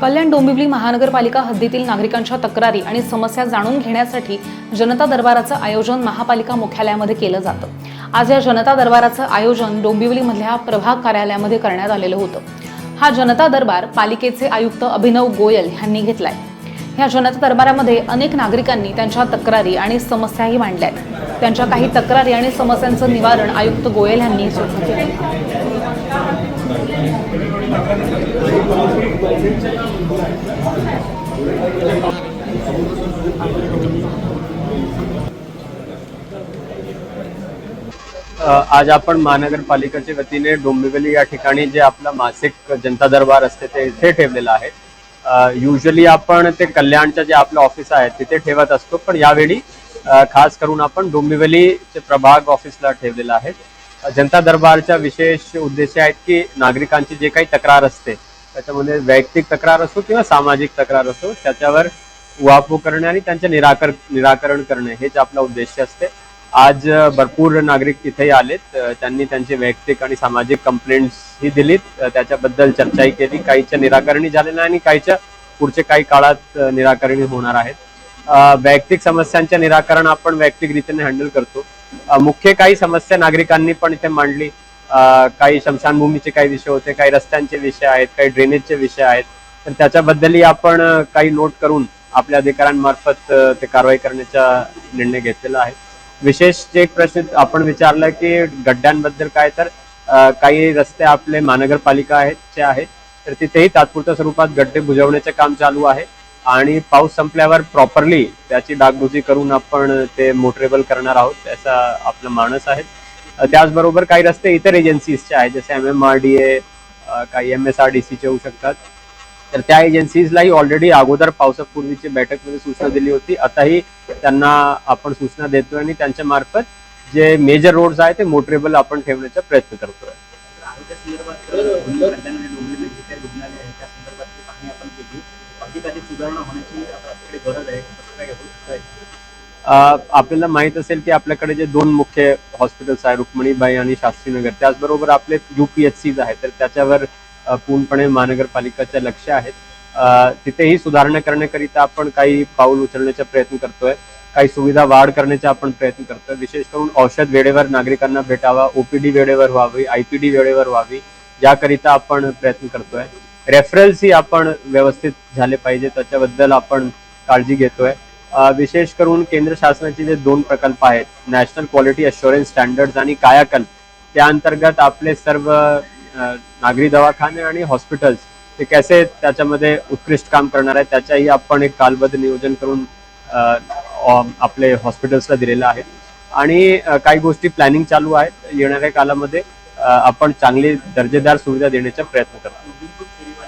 कल्याण डोंबिवली महानगरपालिका हद्दीतील नागरिकांच्या तक्रारी आणि समस्या जाणून घेण्यासाठी जनता दरबाराचं आयोजन महापालिका मुख्यालयामध्ये केलं जातं. आज या जनता दरबाराचं आयोजन डोंबिवलीमधल्या प्रभाग कार्यालयामध्ये करण्यात आलेलं होतं. हा जनता दरबार पालिकेचे आयुक्त अभिनव गोयल यांनी घेतलाय. या जनता दरबारामध्ये अनेक नागरिकांनी त्यांच्या तक्रारी आणि समस्याही मांडल्या आहेत त्यांच्या काही तक्रारी आणि समस्यांचं निवारण आयुक्त गोयल यांनी सुद्धा केलं. आज आपण महानगरपालिकेच्या वतीने डोंबिवली या ठिकाणी जे आपलं मासिक जनता दरबार असते ते इथे ठेवलेलं आहे. युजली आपण ते कल्याणचं जे आपलं ऑफिस आहे तिथे ठेवत असतो पण यावेळी खास करून आपण डोंबिवलीचे प्रभाग ऑफिसला ठेवलेलं आहे. जनता दरबारच्या विशेष उद्देश आहेत की नागरिकांची जे काही तक्रार असते त्याच्यामध्ये वैयक्तिक तक्रार असो किंवा सामाजिक तक्रार असो त्याच्यावर उहापोह करणे आणि त्यांचे निराकर निराकरण करणे हेच आपला उद्देश असते. आज भरपूर नागरिक तिथेही आलेत. त्यांनी त्यांचे वैयक्तिक आणि सामाजिक कंप्लेंट्स ही दिलीत. त्याच्याबद्दल चर्चाही केली. काहीच्या निराकरणी झालेलं आणि काहीच्या पुढचे काही काळात निराकरणी होणार आहेत. वैयक्तिक समस्यांचे निराकरण आपण वैयक्तिक रीतीने हँडल करतो मुख्य काही समस्या नागरिकांनी पण इथे मांडली. काही शमशानभूमीचे काही विषय होते काही रस्त्यांचे विषय आहेत काही ड्रेनेजचे विषय आहेत. तर त्याच्याबद्दलही आपण काही नोट करून आपल्या अधिकाऱ्यांमार्फत ते कारवाई करण्याचा निर्णय घेतलेला आहे. विशेष जे एक प्रश्न आपण विचारला की गड्ड्यांबद्दल काय तर काही रस्ते आपले महानगरपालिका आहेत जे आहेत तर तिथेही तात्पुरत्या स्वरूपात गड्डे बुजवण्याचे काम चालू आहे. आणि पाऊस संपल्यावर प्रॉपरली त्याची डागडुजी करून आपण ते मोटरेबल करणार आहोत त्याचा आपला मानस आहे. त्याचबरोबर काही रस्ते इतर एजन्सीजचे आहेत जसे M M R D A काही एम एस आर डी सीचे होऊ शकतात. तर त्या एजन्सीजलाही ऑलरेडी अगोदर पावसापूर्वीची बैठकमध्ये सूचना दिली होती. आताही त्यांना आपण सूचना देतोय आणि त्यांच्या मार्फत जे मेजर रोड्स आहेत ते मोटरेबल आपण ठेवण्याचा प्रयत्न करतोय. सुधारणा होण्याची आपल्याकडे गरज आहे कसं काय आपल्याला माहीत असेल की आपल्याकडे जे दोन मुख्य हॉस्पिटल्स आहे रुक्मिणीबाई आणि शास्त्रीनगर त्याचबरोबर आपले युपीएचसीज आहेत तर त्याच्यावर पूर्णपणे महानगरपालिकाचं लक्ष आहेत. तिथेही सुधारणा करण्याकरिता आपण काही पाऊल उचलण्याचा प्रयत्न करतोय. काही सुविधा वाढ करण्याचा आपण प्रयत्न करतोय. विशेष करून औषध वेळेवर नागरिकांना भेटावा ओपीडी वेळेवर व्हावी आयपीडी वेळेवर व्हावी याकरिता आपण प्रयत्न करतोय. रेफरल्सही आपण व्यवस्थित झाले पाहिजे. त्याच्याबद्दल आपण काळजी घेतोय. विशेष करून केंद्र शासनाचे जे दोन प्रकल्प आहेत नॅशनल क्वालिटी अश्युरन्स स्टँडर्ड आणि कायाकल्प त्या अंतर्गत आपले सर्व नागरी दवाखाने आणि हॉस्पिटल्स ते कसे त्याच्यामध्ये उत्कृष्ट काम करणार आहे त्याच्याही आपण एक कालबद्ध नियोजन करून आपले हॉस्पिटल्सला दिलेलं आहे. आणि काही गोष्टी प्लॅनिंग चालू आहेत. येणाऱ्या कालामध्ये आपण चांगली दर्जेदार सुविधा देण्याचा प्रयत्न करतो